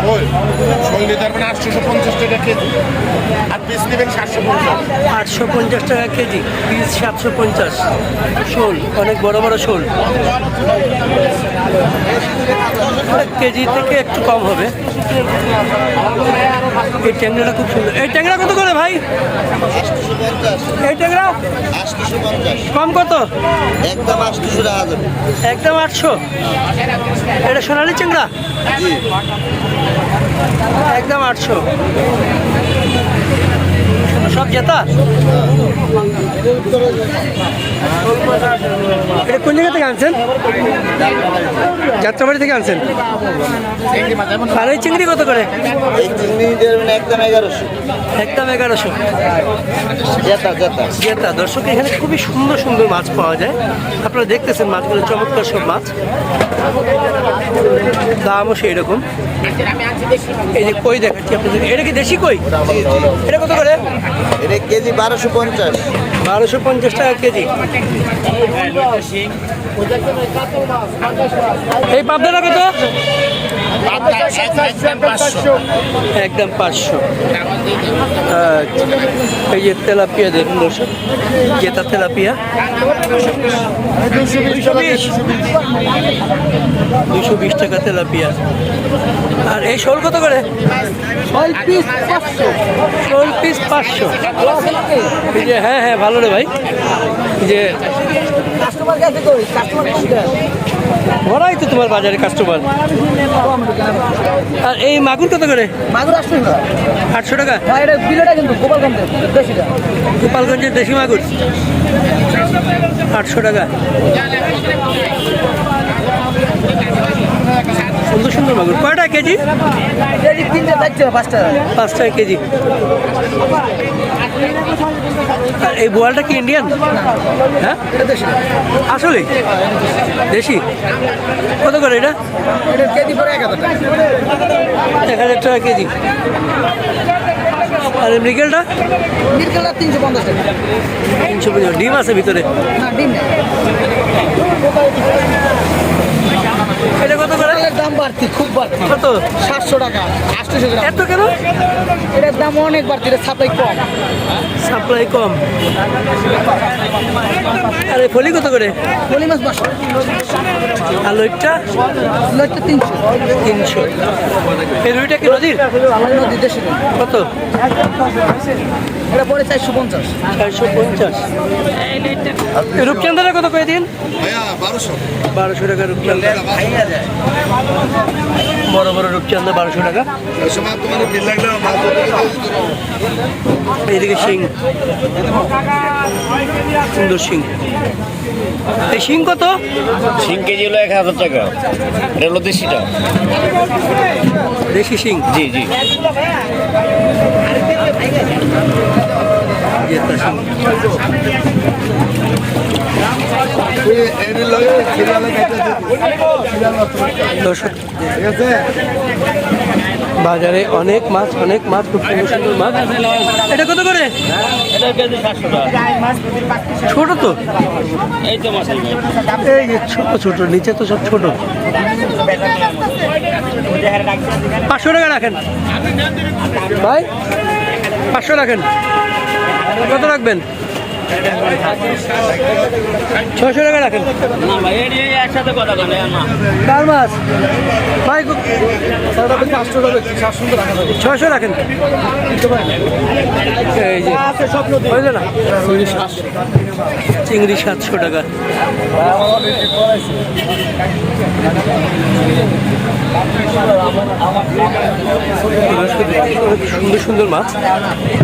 শোল শোল নিতে আটশোশো পঞ্চাশ টাকা কেজি। আর পিস নেবেন সাতশো পঞ্চাশ। আটশো পঞ্চাশ টাকা কেজি। পিস সাতশো পঞ্চাশ। শোল অনেক বড় বড় শোল কেজি থেকে একটু কম হবে। এই ট্যাংরাটা খুব সুন্দর। এই ট্যাংরা কত করে ভাই? এই ট্যাংরা কম কত? একদম আটশোশো টাকা একদম আটশো? এটা সোনালি চিংড়া? একদম আটশো। সব জেতা? এটা কোন জায়গা থেকে আনছেন? যাত্রাবাড়ি থেকে আনছেন? আর এই চিংড়ি কত করে? দেবেন একদম এগারোশো। জেতা। দর্শক এখানে খুবই সুন্দর সুন্দর মাছ পাওয়া যায়। আপনারা দেখতেছেন মাছগুলো চমৎকার সব মাছ। দামও সেই রকম। এই যে কই দেখাচ্ছি আপনাদের এটা কি দেশি কই? এটা কত করে? এটা কেজি বারোশো পঞ্চাশ। বারোশো পঞ্চাশ টাকা কেজি। এই পাবদাটা কত? একদম পাঁচশো। আচ্ছা। এই যে তেলাপিয়া দেখুন দর্শক জেতা তেলাপিয়া। দুশো বিশ টাকা তেলাপিয়া। আর এই শোল কত করে? শোল পিস পাঁচশো। শোল পিস পাঁচশো। যে হ্যাঁ হ্যাঁ ভালো রে ভাই। এই যে ভরাই তো তোমার বাজারে কাস্টমার আর এই মাগুর কত করে? মাগুর আসছে না আটশো টাকা? ভাই এটা বিলেটা কিন্তু গোপালগঞ্জের দেশিটা। গোপালগঞ্জের দেশি মাগুর? আটশো টাকা। সুন্দর সুন্দর মাগুর। কয়টা কেজি? এই তিনটে চারটে পাঁচটা। পাঁচ টাকা কেজি। এই বোয়ালটা কি ইন্ডিয়ান হ্যাঁ? আসলে দেশি? কত করে এটা? এক হাজার টাকা কেজি। আর মৃগেলটা? তিনশো পঞ্চাশ টাকা। তিনশো পঞ্চাশ ডিম আছে ভিতরে? না ডিম এটা কত করে? এটার দাম বাড়তি খুব বাড়তি। কত? সাতশো টাকা আটশোশো গ্রাম। এত কেন? এটার দাম অনেক বাড়তি এটা সাপ্লাই কম। সাপ্লাই কম। আর ফলি কত করে? পলি মাছ পাঁচশো। আর লইটটা? লইটা তিনশো। তিনশো। এই রুইটা কি নদীর? আমার নদী দেশি কত? এটা পরে চারশো পঞ্চাশ। চারশো পঞ্চাশ। এই রূপচান্দাটা কত করে দিন? বারোশো। বারোশো টাকা রূপচান্দা বড় বড় রূপচান্দা বারোশো টাকা। এইদিকে শিং। সুন্দর শিং। এই শিং কত? শিং কেজি হলো এক হাজার টাকা। এটা হলো দেশিটা দেশি শিং? জি জি। বাজারে অনেক মাছ অনেক মাছ খুব সুন্দর সুন্দর মাছ। এটা কত করে? এটা কেজি সাতশো টাকা। ছোট তো। এই ছোট ছোট নিচে তো সব ছোট। পাঁচশো টাকা রাখেন। ভাই? পাঁচশো রাখেন। কত রাখবেন? ছয়শো টাকা রাখেন। একসাথে কথা বলে কার মাছ? ভাই ছয়শো রাখেন। এই যে বুঝলে না? চিংড়ি সাতশো টাকা। সুন্দর সুন্দর মাছ।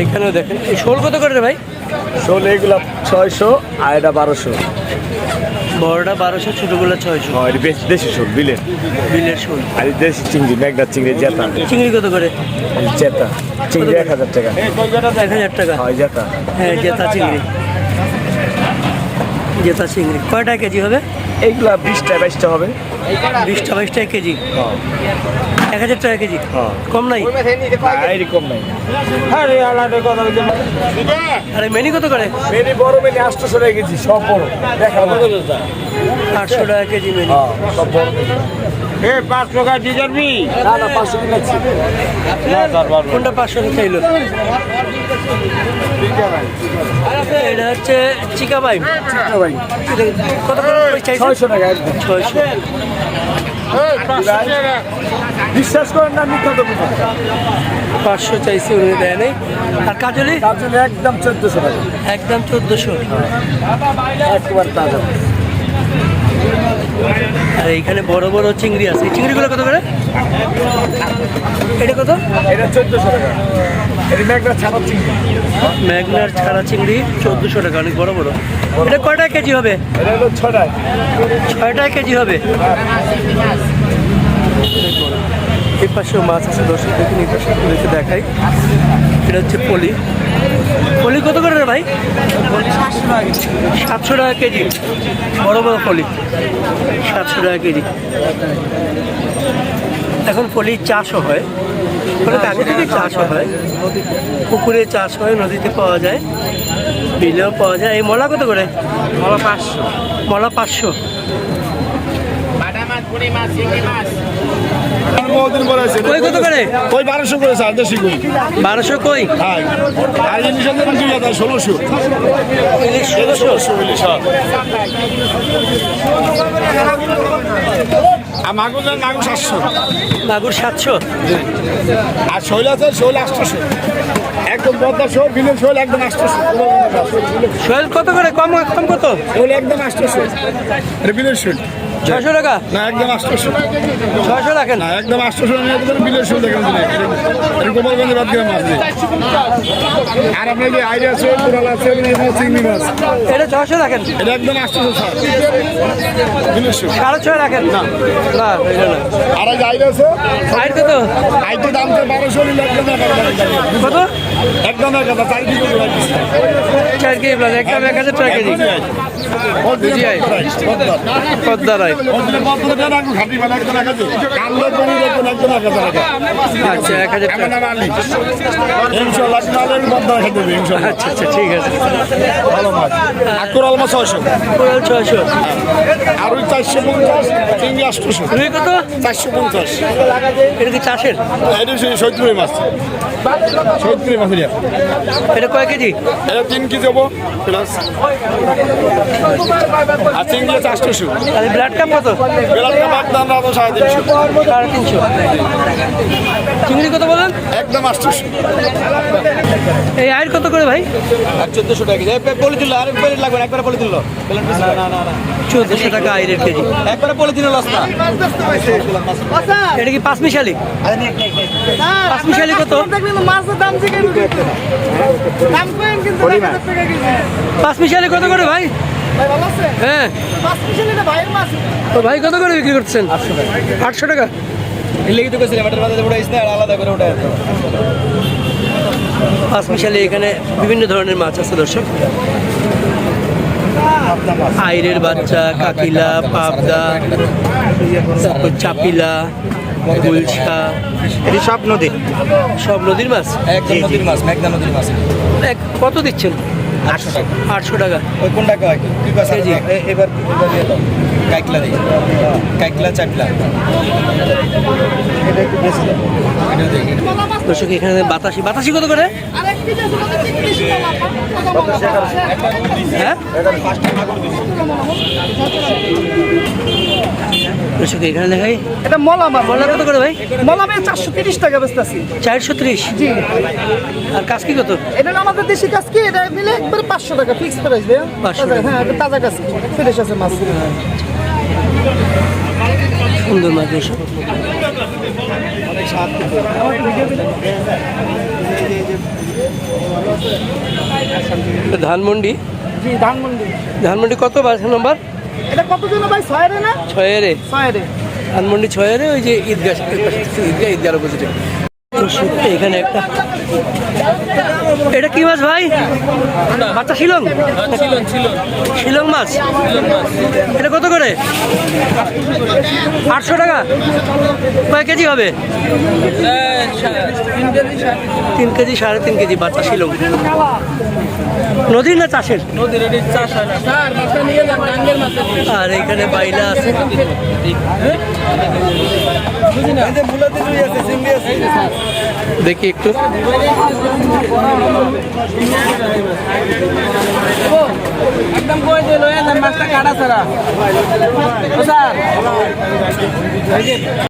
এইখানেও দেখেন। শোল কত করে ভাই? শোল এগুলো ছয়শো আর এটা বারোশো। বড়টা বারোশো ছোটোগুলো ছয়শো। আর বেশি দেশি শোল বিলের বিলের শোল। আর দেশি চিংড়ি মেঘনা চিংড়ি জেতা। চিংড়ি কত করে? জেতা। চিংড়ি এক হাজার টাকা। এক হাজার টাকা। হয় জেতা। হ্যাঁ জেতা চিংড়ি। জেতা চিংড়ি। কয়টা কেজি হবে? এইগুলা বিশটা বাইশটা হবে। বিশটা বাইশ টাকা কেজি? এক হাজার টাকা কেজি? হ্যাঁ। কম নাই? এরকম নাই। আরে মেনি কত করে? মেনি বড় মেনি আটশোশো টাকা কেজি সব বড়। দেখা আটশো টাকা কেজি মেনি। হ্যাঁ সব বড়। এ পাঁচ টাকা দিয়ে যাবি না না পাঁচশো কোনটা পাঁচশো চাইলো এটা হচ্ছে চিকা বাইম ভাই কত ছয়শো টাকা ছয়শো। বিশ্বাস করেন না মিথ্যা পাঁচশো চাইছে উনি দেয় নেই। আর কাজলি? তার জন্য একদম চোদ্দশো টাকা। একদম চোদ্দোশো। একবার তাজা। এইখানে বড় বড় চিংড়ি আছে। এই চিংড়িগুলো কত করে? এটা কত? এটা চোদ্দশো টাকা। একটা ছাড়া চিংড়ি। ম্যাগনার ছাড়া চিংড়ি চোদ্দোশো টাকা অনেক বড় বড়। এটা কয়টা কেজি হবে? ছটা ছয়টা কেজি হবে? এই পাশেও মাছ আছে দর্শক দেখুন এই পাশে আপনাদেরকে দেখাই। এটা হচ্ছে পলি। পলি কত করে রে ভাই? সাতশো টাকা কেজি। বড় বড় পলি। সাতশো টাকা কেজি। এখন পলি চাষও হয়। অনেক আগে থেকে চাষও হয়। পুকুরে চাষ হয় নদীতে পাওয়া যায় বিলেও পাওয়া যায়। এই মলা কত করে? মলা পাঁচশো। মলা পাঁচশো। আছে কই কত করে? বারোশো দেশি কই বারোশো কই? হ্যাঁ। আর দুই হাজার ষোলোশো। ইলিশ ষোলোশো ষোলোশো? ইলিশ হ্যাঁ। আর মাগুর মাগুর সাতশো। মাগুর সাতশো? আর শৈল আছে শৈল আটশোশো। একদম বিলের শৈল একদম আটশোশো। কত করে? কম কম কত? শৈল একদম আটশোশো। বিলের শৈল। ছয়শো টাকা? না একদম আটশোশো। ছয়শো রাখেন। না একদম আটশোশো বিলের শৈল দেখেন এটা বাদ গ্রাম আছে আর আপনার যে আইডিয়া আছে কুড়াল আছে চিংড়ি মাছ এটা ছয়শো রাখেন? এটা একদম আটশোশো স্যার বিলের সাড়ে ছয় রাখেন? না। না আর যে আইডিয়া আছে সাইড কত? আইটি দাম তো বারোশো নিলে একদম কত? একদম এক হাজার চার দিচ্ছি। চার কেজি প্লাস একদম এক হাজার টাকা কেজি। বুঝি আই। পদ্মা রায় আচ্ছা এক হাজার টাকা। আচ্ছা আচ্ছা ঠিক আছে। কোরাল মাছ ছয়শো। কোরাল ছয়শো। আর ওই চারশো পঞ্চাশ চিংড়ি আটশোশো। রুই কত? চারশো পঞ্চাশ। এটা কি চাষের? এটা সৈত্রী মাছ। সৈত্রী মাছ এটা। কয় কেজি? এটা তিন কেজি হব প্লাস। আর চিংড়ি আছে আটশোশো। ব্লাড কাপ কত সাড়ে তিনশো। চিংড়ি কত বলেন? একদম আটশোশো। এই আয়ের কত করে ভাই? আর চোদ্দশো টাকা বলে দিল আর প্লেট লাগবে একবারে বলে দিল না না না না চোদ্দশো টাকা আয়ের কেজি। একবারে বলে দিল লস এটা কি পাঁচ মিশালি পাঁচ মিশালি কত মাছের দাম থেকে দাম করেন কিন্তু এক হাজার টাকা কেজি পাঁচ মিশালি কত করে ভাই? হ্যাঁ। তো ভাই কত করে বিক্রি করছেন? আটশো টাকা। পাঁচ মিশালি এখানে বিভিন্ন ধরনের মাছ আছে দর্শক। আইরের বাচ্চা কাকিলা পাবদা তারপর চাপিলা গুলশা এটি সব নদী। সব নদীর মাছ? একদম নদীর মাছ মেঘনা নদীর মাছ। এক কত দিচ্ছেন? আটশো টাকা। আটশো টাকা। ওই কোনটা কয়? কি কথা। এবার এবার কাইকলা দিই কাইকলা দেখি। দর্শক এখানে বাতাসি। বাতাসি কত করে? হ্যাঁ? দর্শক এখানে দেখাই। এটা মলা মাছ বললা কত করে ভাই? চারশো তিরিশ টাকা বেচতেছি। চারশো ত্রিশ? জি। আর কাজকি কত? এটা আমাদের দেশি কাজ কি? এটা মিলে একবারে পাঁচশো টাকা ফিক্স প্রাইস ভাইয়া। 500 তাজা, টাকা। হ্যাঁ এটা তাজা কাজ। ফ্রেশ আছে মাছ সুন্দর মাছ দর্শক। ধানমন্ডি? ধানমন্ডি। ধানমন্ডি কত বাস নম্বর? এটা কত জন ভাই ছয় রে না? ছয়েরে। ছয় রে ধানমন্ডি ওই যে ঈদগাহ ঈদগাহ ঈদগাহ অপোজিটে এখানে একটা এটা কি মাছ ভাই? বাচ্চা শিলং? শিলং মাছ? এটা কত করে? আটশো টাকা। কয় কেজি হবে? তিন কেজি সাড়ে তিন কেজি বাচ্চা শিলং। নদীর না চাষের? আর এখানে বাইলা আছে। দেখি একটু। একদম কই দিল মাছটা কাটা ছাড়া।